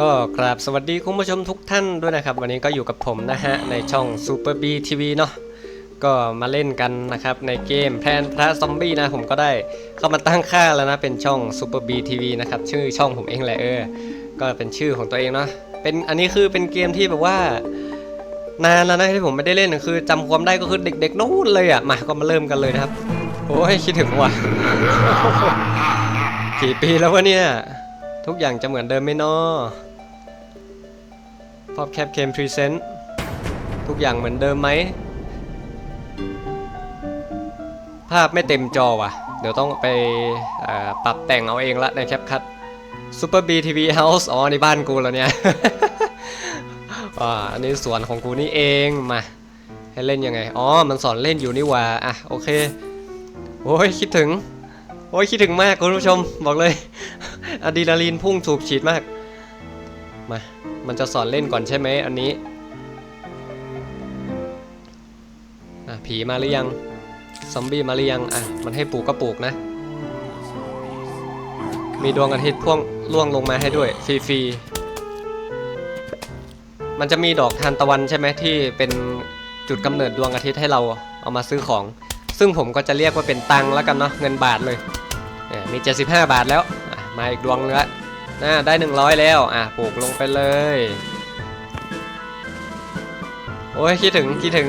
ก็กราบสวัสดีคุณผู้ชมทุกท่านด้วยนะครับ วันนี้ก็อยู่กับผมนะฮะ ในช่อง Super B TV เนาะก็มาเล่นกันนะครับในเกมแพนพระซอมบี้นะผมก็ได้เข้ามาตั้งค่าแล้วนะเป็นช่อง Super B TV นะครับชื่อช่องผมเองแหละเออก็เป็นชื่อของตัวเองเนาะเป็นอันนี้คือเป็นเกมที่แบบว่านานแล้วนะที่ผมไม่ได้เล่นคือจำความได้ก็คือเด็กๆนู้นเลยอะมาก็มาเริ่มกันเลยนะครับโอ้ยคิดถึงว่ะกี่ปีแล้ววะเนี่ยทุกอย่างจะเหมือนเดิมไหมเนาะ พอบแคปเคมพรีเซนต์ทุกอย่างเหมือนเดิมไหม ภาพไม่เต็มจอว่ะ เดี๋ยวต้องไปปรับแต่งเอาเองละในแคปคั t ซูเปอร์บีทีวีเฮาส์อ๋อในบ้านกูแล้วเนี่ยอ่าอันนี้สวนของกูนี่เองมาให้เล่นยังไง อ๋อ มันสอนเล่นอยู่นี่ว่าอะ โอเค โอ้ย คิดถึง โอ้ย คิดถึงมากคุณผู้ชม บอกเลยอะดรีนาลีนพุ่งถูกฉีดมาก มา มันจะสอนเล่นก่อนใช่ไหมอันนี้อะผีมาหรือยัง ซอมบี้มาหรือยัง อะ มันให้ปลูกก็ปลูกนะ มีดวงอาทิตย์พ่วงล่วงลงมาให้ด้วย ฟรีๆ มันจะมีดอกทานตะวันใช่ไหมที่เป็นจุดกำเนิดดวงอาทิตย์ให้เราเอามาซื้อของ ซึ่งผมก็จะเรียกว่าเป็นตังค์แล้วกันเนาะเงินบาทเลยเนี่ยมี 75 บาทแล้ว มาอีกดวงนึงละ น่าได้ 100 แล้ว อะปลูกลงไปเลย โอ้ยคิดถึงคิดถึง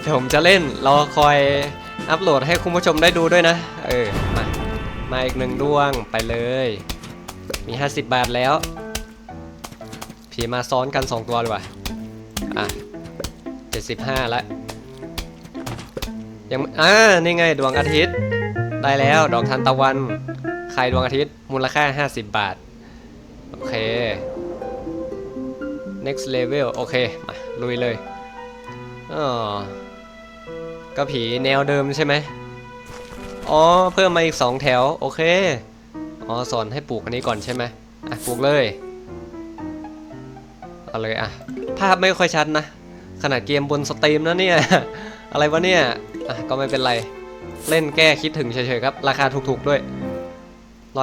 เดี๋ยวผมจะเล่นรอคอยอัปโหลดให้คุณผู้ชมได้ดูด้วยนะ เออ มา มาอีกหนึ่งดวงไปเลย มี 50 บาทแล้วผีมาซ้อนกัน 2 ตัวดีกว่า อะ 75แล้วยังอ่านี่ไงดวงอาทิตย์ ได้แล้วดอกทานตะวันไข่ดวงอาทิตย์ มูลค่า 50 บาท โอเค next level โอเค มา ลุยเลยอ๋อก็ผีแนวเดิมใช่ไหมอ๋อ เพิ่มมาอีก 2 แถว โอเค อ๋อ สอนให้ปลูกอันนี้ก่อนใช่ไหมอะ ปลูกเลย เอาเลยอะ ภาพไม่ค่อยชัดนะ ขนาดเกมบนสตรีมนะเนี่ย อะไรวะเนี่ย อะ ก็ไม่เป็นไร เล่นแก้คิดถึงเฉยๆครับ ราคาถูกๆด้วย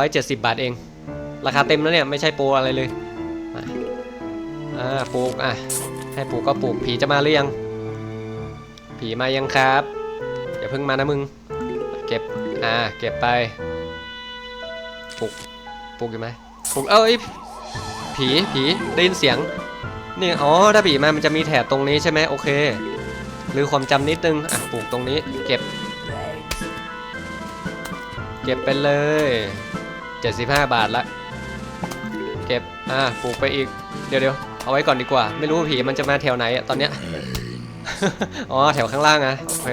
170 บาทเอง ราคาเต็มแล้วเนี่ย ไม่ใช่โปรอะไรเลยมาอ่าปลูกอะ ให้ปลูกก็ปลูกผีจะมาหรือยัง ผีมายังครับอย่าเพิ่งมานะมึง เก็บ อ่า เก็บไปปลูกปลูกอยู่ไหมปลูกเอ้ยผีผีได้ยินเสียงนี่อ๋อถ้าผีมามันจะมีแถบตรงนี้ใช่ไหมโอเคหรือความจำนิดนึงอะปลูกตรงนี้เก็บ เก็บไปเลย 75 บาทละ เก็บ อะปลูกไปอีก เดี๋ยวเดี๋ยวเอาไว้ก่อนดีกว่า ไม่รู้ว่าผีมันจะมาแถวไหนอะตอนเนี้ย อ๋อ แถวข้างล่างอะโอเค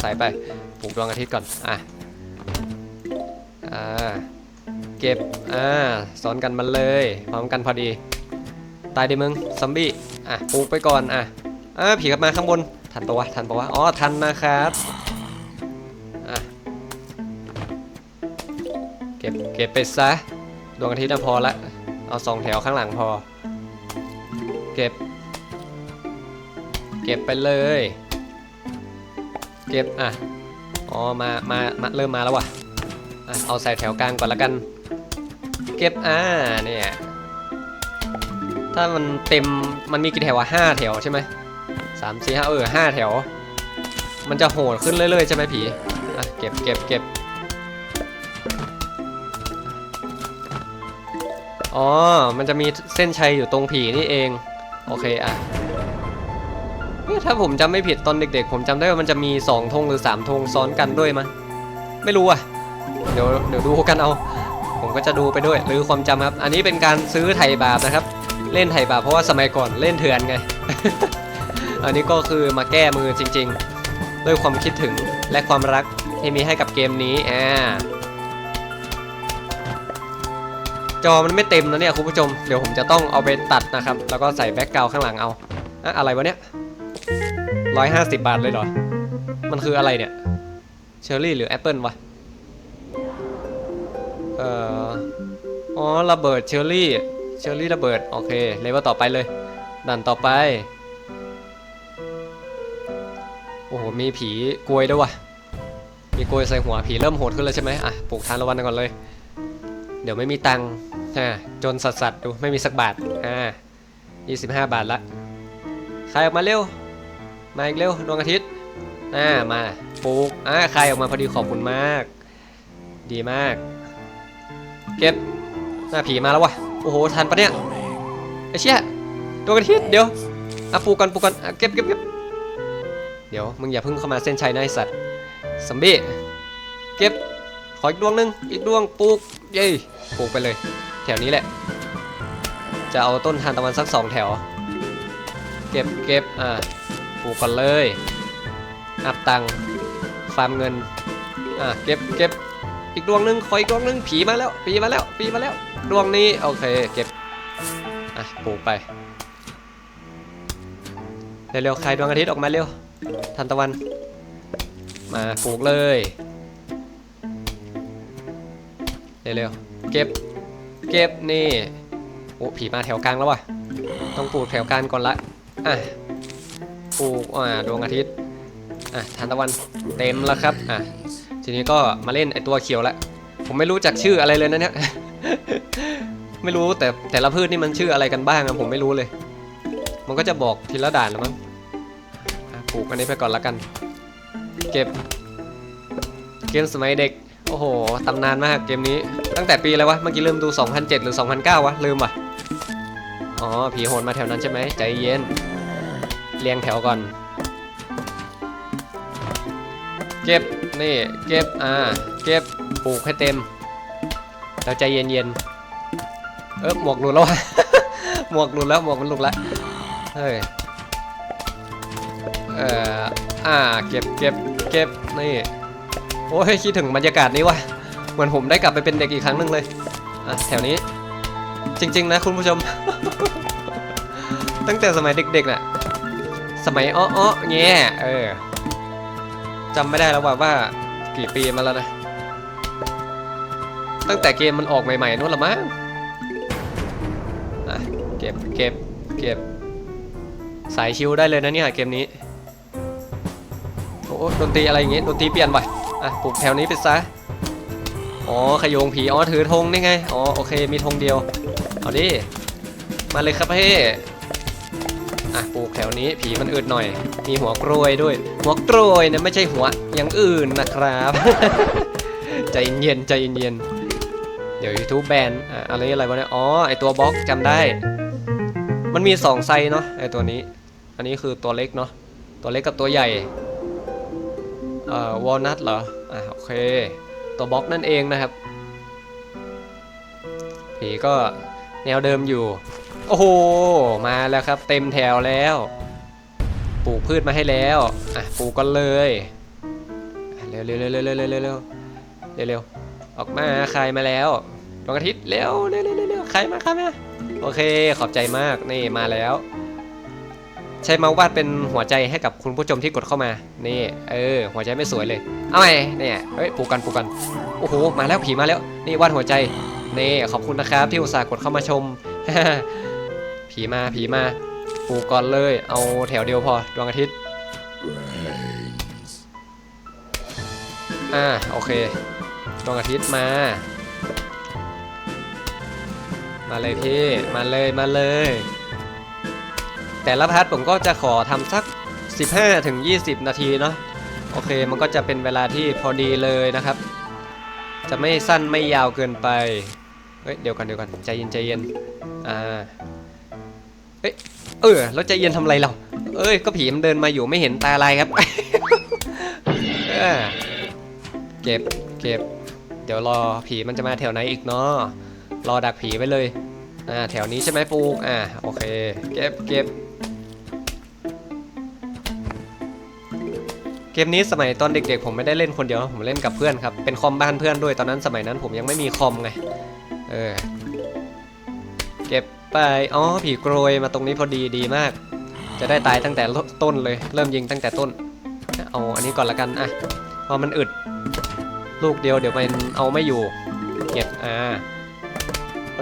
ใส่ไป ปลูกดวงอาทิตย์ก่อน อะ อ่า เก็บ อ่าซ้อนกันมาเลย พร้อมกันพอดี ตายดิมึงซอมบี้ อะ ปลูกไปก่อน อะ อ่าผีกลับมาข้างบน ทันปะวะ ทันปะวะ อ๋อ ทันนะครับ ก็บเก็บไปซะดวงอาทิตย์น่ะพอละ เอาสองแถวข้างหลังพอ เก็บ เก็บไปเลย เก็บอะอ๋อมามามาเริ่มมาแล้วว่ะอะเอาใส่แถวกลางก่อนละกัน เก็บอ่าเนี่ยถ้ามันเต็มมันมีกี่แถววะห้าแถวใช่ไหมสามสี่ห้าเออห้าแถว มันจะโหดขึ้นเรื่อยๆใช่ไหมผีอะเก็บเก็บเก็บ อ๋อ มันจะมีเส้นชัยอยู่ตรงผีนี่เอง โอเคอะเอ๊ะถ้าผมจำไม่ผิดตอนเด็ก ๆ ผมจำได้ว่ามันจะมี2ธงหรือ3ธงซ้อนกันด้วยมั้ยไม่รู้อะ เดี๋ยวเดี๋ยวดูกันเอา ผมก็จะดูไปด้วยหรือความจำครับ อันนี้เป็นการซื้อไถ่บาปนะครับ เล่นไถ่บาปเพราะว่าสมัยก่อนเล่นเถื่อนไง อันนี้ก็คือมาแก้มือจริง ๆ ด้วยความคิดถึงและความรักที่มีให้กับเกมนี้อ่า จอมันไม่เต็มนะเนี่ยคุณผู้ชม เดี๋ยวผมจะต้องเอาไปตัดนะครับ แล้วก็ใส่แบ็กกราวข้างหลังเอาอะอะไรวะเนี่ยร้อยห้าสิบบาทเลยเหรอ มันคืออะไรเนี่ย เชอร์รี่หรือแอปเปิลวะ เอ่อ อ๋อ ระเบิดเชอร์รี่ เชอร์รี่ระเบิด โอเค เลเวลต่อไปเลย ด่านต่อไป โอ้โห มีผีกลวยด้วยวะมีกลวยใส่หัว ผีเริ่มโหดขึ้นแล้วใช่ไหมอะ ปลูกทานละวันก่อนเลย เดี๋ยวไม่มีตังค์อ่าจนสัสสัสๆดูไม่มีสักบาทอ่ายี่สิบห้าบาทละใครออกมาเร็ว มาอีกเร็วดวงอาทิตย์อ่ามาปลูกอ่าใครออกมาพอดีขอบคุณมาก ดีมาก เก็บหน้าผีมาแล้ววะโอ้โหทันปะเนี่ยไอ้เชี่ยดวงอาทิตย์เดี๋ยวอะปลูกกันปลูกกันอะเก็บเก็บเก็บเดี๋ยวมึงอย่าเพิ่งเข้ามาเส้นชัยนะไอสัตว์ซัมบี้เก็บ ขออีกดวงหนึงอีกดวงปลูกเย้ปลูกไปเลย แถวนี้แหละ จะเอาต้นทานตะวันสักสองแถว เก็บเก็บอ่าปลูกก่อนเลยอัพตังฟาร์มเงินอ่าเก็บเก็บอีกดวงหนึงขออีกดวงหนึงผีมาแล้วผีมาแล้วผีมาแล้ว ดวงนี้โอเคเก็บอะปลูกไปเร็วๆใครดวงอาทิตย์ออกมาเร็วทันตะวัน มาปลูกเลย เร็วๆเก็บเก็บนี่โอ้ผีมาแถวกลางแล้ววะต้องปลูกแถวกลางก่อนละอะปลูกอ่าดวงอาทิตย์อะทันตะวันเต็มแล้วครับอะทีนี้ก็มาเล่นไอตัวเขียวละผมไม่รู้จักชื่ออะไรเลยนะเนี่ยไม่รู้แต่แต่ละพืชนี่มันชื่ออะไรกันบ้างอะผมไม่รู้เลย มันก็จะบอกทีละด่านแล้วมั้งปลูกอันนี้ไปก่อนละกัน เก็บเกมสมัยเด็ก โอ้โห ตำนานมากเกมนี้ ตั้งแต่ปีอะไรวะ เมื่อกี้ลืมดู 2007 หรือ 2009 วะ ลืมว่ะ อ๋อ ผีโหดมาแถวนั้นใช่ไหม ใจเย็น เรียงแถวก่อน เก็บ นี่ เก็บ อ่า เก็บ ปลูกให้เต็ม แล้วใจเย็นๆเออหมวกหลุดแล้ววะ หมวกหลุดแล้ว หมวกมันหลุดแล้วเฮ้ย เอ่อ อ่า เก็บ เก็บ เก็บ นี่ โอ้ยคิดถึงบรรยากาศนี้ว่ะเหมือนผมได้กลับไปเป็นเด็กอีกครั้งหนึ่งเลยอะแถวนี้ จริง ๆ นะคุณผู้ชม ตั้งแต่สมัยเด็กๆน่ะสมัยอ้อๆเงี้ยเออจำไม่ได้แล้วว่าว่ากี่ปีมาแล้วนะ ตั้งแต่เกมมันออกใหม่ๆนู่นละมั้งอะเก็บเก็บเก็บสายชิวได้เลยนะเนี่ยเกมนี้โอ้ดนตรีอะไรอย่างงี้ดนตรีเปลี่ยนว่ะ อะปลูกแถวนี้ไปซะ อ๋อขยงผี อ๋อถือธงนี่ไง อ๋อโอเคมีธงเดียว เอาดิ มาเลยครับพี่อะปลูกแถวนี้ผีมันอึดหน่อย มีหัวกรวยด้วย หัวกรวยนะไม่ใช่หัวอย่างอื่นนะครับ ใจเย็นใจเย็นเดี๋ยว YouTube แบนอะอะไรอะไรวะเนี่ย อ๋อ ไอตัวบล็อกจำได้ มันมีสองไซส์เนาะไอตัวนี้ อันนี้คือตัวเล็กเนาะ ตัวเล็กกับตัวใหญ่ เอ่อวอลนัทเหรอ อ่าโอเค ตัวบล็อกนั่นเองนะครับ ผีก็แนวเดิมอยู่ โอ้โห มาแล้วครับ เต็มแถวแล้ว ปลูกพืชมาให้แล้ว อะปลูกกันเลยเร็วเร็วเร็วเร็วเร็วเร็วเร็วเร็วเร็วออกมาใครมาแล้วดวงอาทิตย์เร็วเร็วเร็วเร็วเร็วใครมาใครมาโอเคขอบใจมากนี่มาแล้ว ใช้เมาส์วาดเป็นหัวใจให้กับคุณผู้ชมที่กดเข้ามา นี่ เออ หัวใจไม่สวยเลย เอาไงเนี่ยเฮ้ยปลูกกันปลูกกัน โอ้โห มาแล้วผีมาแล้ว นี่วาดหัวใจ นี่ ขอบคุณนะครับที่อุตส่าห์กดเข้ามาชม ผีมา ผีมาปลูกก่อนเลย เอาแถวเดียวพอ ดวงอาทิตย์ อ่า โอเค ดวงอาทิตย์มา มาเลยพี่ มาเลย มาเลย แต่ละพาร์ทผมก็จะขอทำสัก 15ถึง20 นาทีเนาะโอเคมันก็จะเป็นเวลาที่พอดีเลยนะครับ จะไม่สั้นไม่ยาวเกินไปเฮ้ยเดี๋ยวกันเดี๋ยวกันใจเย็นใจเย็นอ่าเฮ้ยเออแล้วใจเย็นทำอะไรเราเอ้ยก็ผีมันเดินมาอยู่ไม่เห็นตาลายครับเออเก็บเก็บเดี๋ยวรอผีมันจะมาแถวไหนอีกเนาะรอดักผีไว้เลยอ่าแถวนี้ใช่ไหมปูอ่าโอเค เก็บเก็บ เกมนี้สมัยตอนเด็ก ๆ ผมไม่ได้เล่นคนเดียวผมเล่นกับเพื่อนครับเป็นคอมบ้านเพื่อนด้วยตอนนั้นสมัยนั้นผมยังไม่มีคอมไงเออเก็บไปอ๋อผีโกรยมาตรงนี้พอดีดีมาก จะได้ตายตั้งแต่ต้นเลย เริ่มยิงตั้งแต่ต้นเอาอันนี้ก่อนละกันอะเพอมันอึด ลูกเดียวเดี๋ยวมันเอาไม่อยู่ เก็บอ่า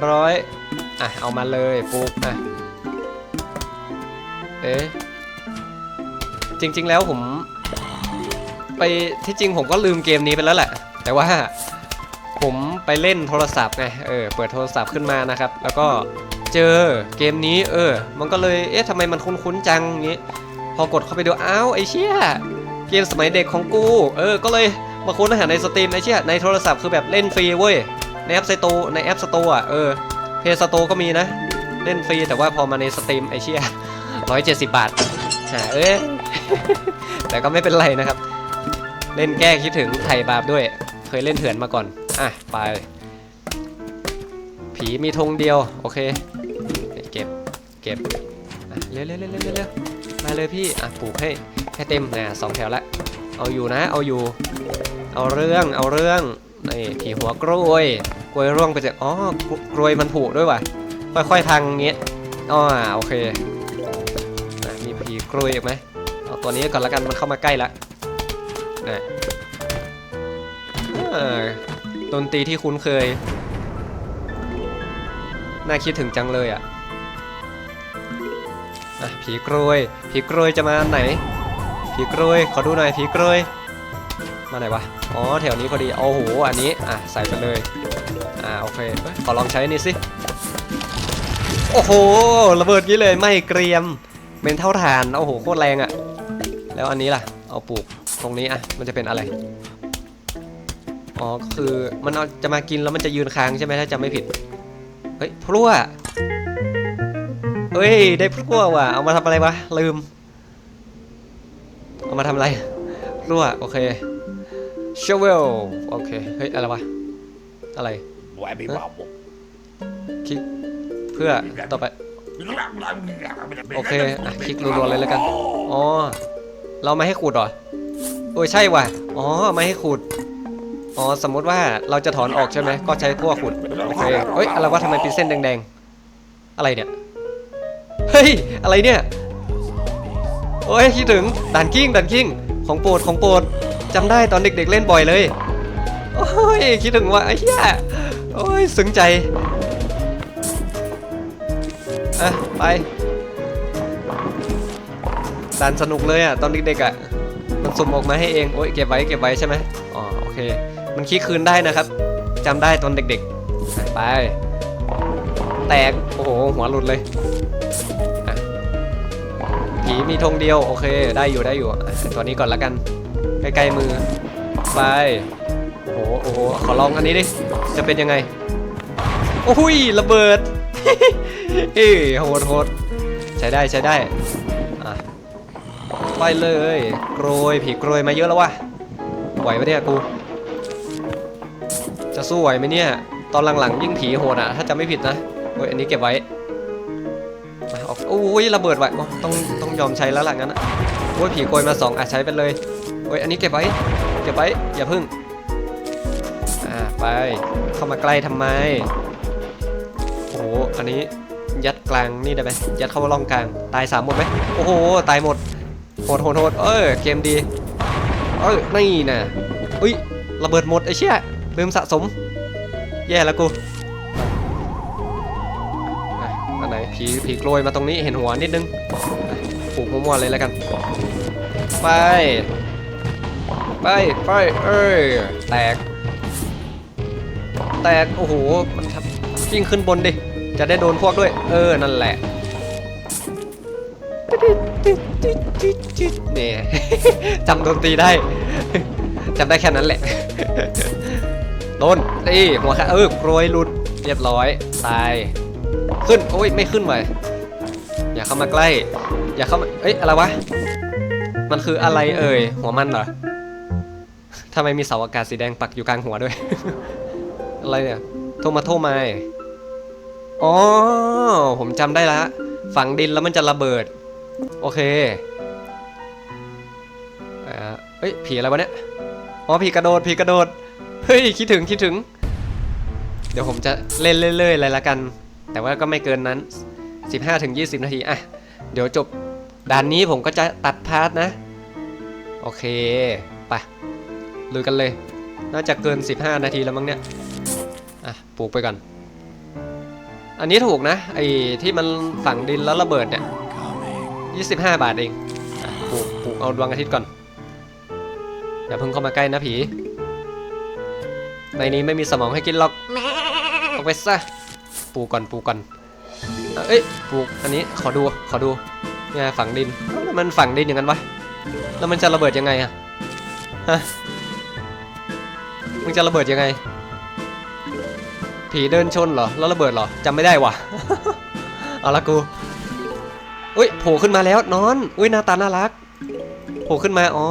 ร้อยอะเอามาเลยฟุกอะเอ๊ะจริง ๆ แล้วผม ไปที่จริงผมก็ลืมเกมนี้ไปแล้วแหละ แต่ว่าผมไปเล่นโทรศัพท์ไงเออเปิดโทรศัพท์ขึ้นมานะครับ แล้วก็เจอเกมนี้ เออ มันก็เลยเอ๊ะทำไมมันคุ้นๆจังงี้ พอกดเข้าไปดูอ้าวไอ้เชี่ยเกมสมัยเด็กของกู เออ ก็เลยมาค้นหาในสตรีมไอ้เชี่ยในโทรศัพท์คือแบบเล่นฟรีเว้ยในแอปสตร์ในแอปสตร์อะเออเพย์สตร์ก็มีนะ เล่นฟรีแต่ว่าพอมาในสตรีมไอ้เชี่ยร้อยเจ็ดสิบบาทหาเอ้ยแต่ก็ไม่เป็นไรนะครับ เล่นแก้คิดถึงไถ่บาปด้วย เคยเล่นเถื่อนมาก่อน อะ ไป ผีมีธงเดียว โอเค เก็บ เก็บเร็วเร็วเร็วเร็วเร็วมาเลยพี่ อะ ปลูกให้ให้เต็มนะสองแถวละ เอาอยู่นะ เอาอยู่ เอาเรื่อง เอาเรื่อง นี่ ผีหัวกล้วย กล้วยร่วงไปจาก อ๋อ กล้วยมันผุด้วยว่ะ ค่อยๆทางเงี้ยอ๋อโอเคอะมีผีกล้วยอีกไหมเอาตัวนี้ก่อนละกัน มันเข้ามาใกล้ละ นะอ่าดนตรีที่คุ้นเคย น่าคิดถึงจังเลยอะอะผีกลวย ผีกลวยจะมาไหน ผีกลวย ขอดูหน่อยผีกลวย มาไหนวะ อ๋อแถวนี้พอดี โอ้โห อันนี้ อะ ใส่ไปเลย อ่า โอเคเอ้ยขอลองใช้นี่สิ โอ้โห ระเบิดงี้เลย ไม่เกรียมเมนเท่าฐาน โอ้โห โคตรแรงอะ แล้วอันนี้ล่ะ เอาปลูก ตรงนี้อะมันจะเป็นอะไรอ๋อก็คือมันเอาจะมากินแล้วมันจะยืนค้างใช่ไหมถ้าจำไม่ผิดเฮ้ยพลั่วเฮ้ยได้พลั่วว่ะเอามาทำอะไรวะลืม เอามาทำอะไรพลั่วโอเคชเวลโอเคเฮ้ยอะไรวะอะไร Wabby Bobble. คลิกเพื่อต่อไปโอเคอะคลิกรัวๆเลยแล้วกันอ๋อเราไม่ให้ขุดเหรอ โอ้ยใช่ว่ะ อ๋อไม่ให้ขุด อ๋อสมมติว่าเราจะถอนออกใช่ไหมก็ใช้พวกขุดโอเคเฮ้ยอะไรวะทำไมเป็นเส้นแดงๆ อะไรเนี่ย เฮ้ยอะไรเนี่ย โอ้ยคิดถึงดันกิ้งดันกิ้งของโปรดของโปรดจำได้ตอนเด็กๆเล่นบ่อยเลย โอ้ยคิดถึงว่าไอ้เหี้ยโอ้ยซึ้งใจอะไปดันสนุกเลยอะตอนเด็กๆอะ มันสุ่มออกมาให้เองโอ้ยเก็บไว้เก็บไว้ใช่ไหมอ๋อโอเค มันคิดคืนได้นะครับจำได้ตอนเด็กๆ ไป แตก โอ้โห หัวหลุดเลยผีมีธงเดียว โอเค ได้อยู่ได้อยู่ตัวนี้ก่อนละกัน ใกล้ๆมือ ไป โอ้โหโอ้โหขอลองอันนี้ดิ จะเป็นยังไง โอ้ยระเบิดเอ้ยโหดโหดใช้ได้ใช้ได้ ไปเลยโกรยผีโกรยมาเยอะแล้ววะไหวปะเนี่ยกูจะสู้ไหวไหมเนี่ย ตอนหลังๆยิ่งผีโหดอะถ้าจะไม่ผิดนะโอ้ยอันนี้เก็บไว้มาออกโอ้ยระเบิดไว้ต้องต้องยอมใช้แล้วล่ะงั้นอะโอ้ยผีโกยมาสองอะใช้ไปเลยโอ้ยอันนี้เก็บไว้เก็บไว้อย่าพึ่งอ่าไปเข้ามาใกล้ทำไมโอ้โหอันนี้ยัดกลางนี่ได้ไหมยัดเข้าร่องกลาง ตายสามหมดไหมโอ้โหตายหมด โหดโหดโหดเออเกมดีเออนี่นะอุ้ยระเบิดหมดไอ้เชี่ยลืมสะสม แย่แล้วกูอะอันไหนผีผีโกรยมาตรงนี้เห็นหัวนิดนึงปลูกมั่วๆเลยแล้วกัน ไป ไปไปเออแตก แตก โอ้โห มันทำยิ่งขึ้นบนดิ จะได้โดนพวกด้วย เออ นั่นแหละ เนี่ยจำดนตรีได้จำได้แค่นั้นแหละโดนนี่หัวขาเออโปรยหลุดเรียบร้อยตาย ขึ้นโอ้ยไม่ขึ้นไปอย่าเข้ามาใกล้ อย่าเข้ามาเอ้ยอะไรวะมันคืออะไรเอ่ยหัวมันเหรอทำไมมีเสาอากาศสีแดงปักอยู่กลางหัวด้วย อะไรเนี่ยโทมาโทไมอ๋อผมจำได้ละฝังดินแล้วมันจะระเบิด โอเคอ่าเฮ้ยผีอะไรวะเนี่ย อ๋อผีกระโดดผีกระโดด เฮ้ยคิดถึงคิดถึง เดี๋ยวผมจะเล่นเรื่อยๆเลยละกัน แต่ว่าก็ไม่เกินนั้น 15-20 นาที อะ เดี๋ยวจบด่านนี้ผมก็จะตัดพาร์ทนะ โอเค ไปลุยกันเลย น่าจะเกิน 15 นาทีแล้วมั้งเนี่ย อะปลูกไปก่อน อันนี้ถูกนะไอ้ที่มันฝังดินแล้วระเบิดเนี่ย 25 บาทเองอะปลูกปลูกเอาดวงอาทิตย์ก่อน อย่าเพิ่งเข้ามาใกล้นะผี ในนี้ไม่มีสมองให้กินหรอกเอาไปซะปลูกก่อนปลูกก่อนเอ้ยปลูกอันนี้ขอดูขอดูเนี่ยฝังดินมันฝังดินอย่างนั้นวะแล้วมันจะระเบิดยังไงอะฮะมันจะระเบิดยังไง ผีเดินชนเหรอแล้วระเบิดเหรอจำไม่ได้ว่ะ เอาละกู อุ้ยโผล่ขึ้นมาแล้วนอนอุ้ยหน้าตาน่ารักโผล่ขึ้นมาอ๋อ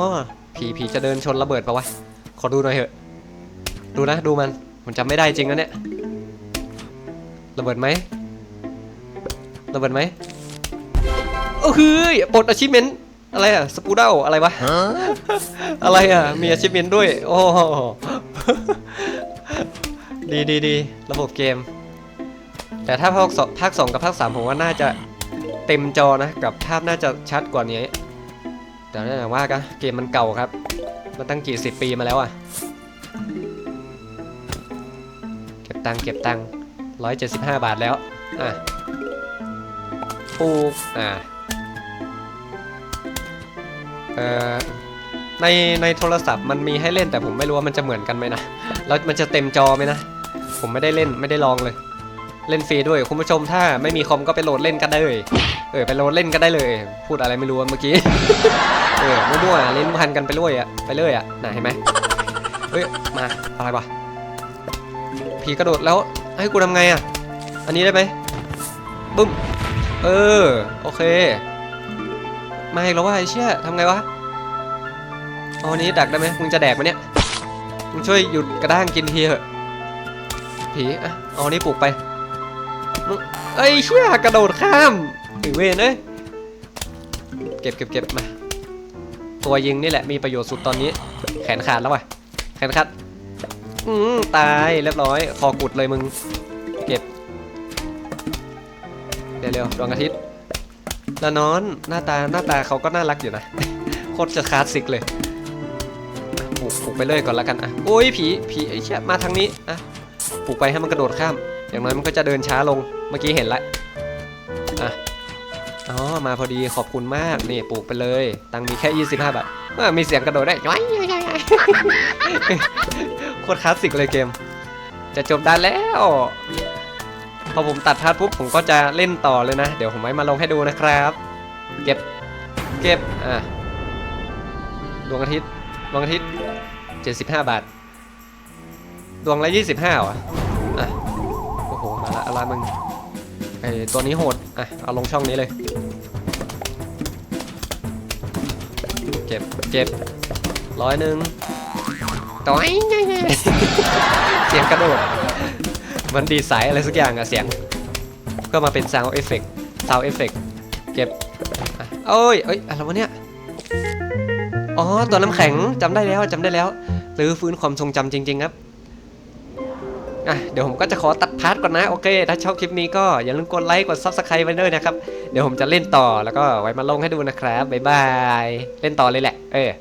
ผีผีจะเดินชนระเบิดปะวะขอดูหน่อยเถอะ ดูนะดูมันมันจำไม่ได้จริงนะเนี่ยระเบิดไหมระเบิดไหมโอ้เฮ้ยปลดอาชิเมนอะไรอะสปูเดลอะไรวะอะไรอะมีอาชิเมนด้วย โอ้ดีดีดีระบบเกม แต่ถ้าภาคสองภาคสองกับภาคสามผมว่าน่าจะ เต็มจอนะกับภาพน่าจะชัดกว่านี้ แต่นั่นแหละว่ากันเกมมันเก่าครับ มันตั้งกี่สิบปีมาแล้วอะเก็บตังค์เก็บตังค์ร้อยเจ็ดสิบห้าบาทแล้วอะปูอะเอ่อในในโทรศัพท์มันมีให้เล่นแต่ผมไม่รู้ว่ามันจะเหมือนกันไหมนะ แล้วมันจะเต็มจอไหมนะ ผมไม่ได้เล่นไม่ได้ลองเลย เล่นฟรีด้วยคุณผู้ชมถ้าไม่มีคอมก็ไปโหลดเล่นกันได้เลยเออไปโหลดเล่นกันได้เลย พูดอะไรไม่รู้เมื่อกี้เออมั่วๆเล่นพันกันไปเรื่อยอะไปเรื่อยอะน่ะเห็นไหมเฮ้ยมาอะไรวะผีกระโดดแล้วให้กูทำไงอะอันนี้ได้ไหมบึ้มเออโอเคมาอีกแล้วว่าไอ้เชี่ยทำไงวะเอาอันนี้ดักได้ไหมมึงจะแดกไหมเนี่ยมึงช่วยหยุดกระด้างกินทีเถอะผีอะเอาอันนี้ปลูกไป มึงเอ้เชี่ยกระโดดข้ามถึงเวนเอ้ยเก็บเก็บเก็บมาตัวยิงนี่แหละมีประโยชน์สุดตอนนี้ แขนขาดแล้วว่ะแขนขาดอืมตายเรียบร้อย คอกุดเลยมึง เก็บเร็วๆดวงอาทิตย์ล้วนอนหน้าตาหน้าตาเขาก็น่ารักอยู่นะโคตรจะคลาสสิกเลยปลูกปลูกไปเลยก่อนละกันอะโอ้ยผีผีไอ้เชี่ยมาทางนี้อะปลูกไปให้มันกระโดดข้าม อย่างน้อยมันก็จะเดินช้าลงเมื่อกี้เห็นละอะอ๋อมาพอดีขอบคุณมากนี่ปลูกไปเลย ตังมีแค่25บาทมีเสียงกระโดดได้ย้อยโคตรคลาสสิกเลยเกม จะจบได้แล้ว พอผมตัดพาร์ทปุ๊บผมก็จะเล่นต่อเลยนะ เดี๋ยวผมไว้มาลงให้ดูนะครับ เก็บเก็บอะดวงอาทิตย์ดวงอาทิตย์75 บาท ดวงละ25เหรออะ อ้โหมาละไรมึงไอตัวนี้โหดอะเอาลงช่องนี้เลยเก็บเก็บร้อยหนึ่งต่อยเสียงกระโดด มันดีไซน์อะไรสักอย่างอะเสียง ก็มาเป็นซาวเอฟเฟกต์ซาวเอฟเฟกต์เก็บอะโอ้ยเอ้ยอะไรวะเนี่ย อ๋อ ตัวน้ำแข็งจำได้แล้วจำได้แล้วรื้อฟื้นความทรงจำจริง ๆ ครับ อะเดี๋ยวผมก็จะขอตัดพาร์ทก่อนนะ โอเค ถ้าชอบคลิปนี้ก็อย่าลืมกดไลค์กดซับสไครต์ไว้ด้วยนะครับ เดี๋ยวผมจะเล่นต่อแล้วก็ไว้มาลงให้ดูนะครับ บ๊ายบาย เล่นต่อเลยแหละ เออ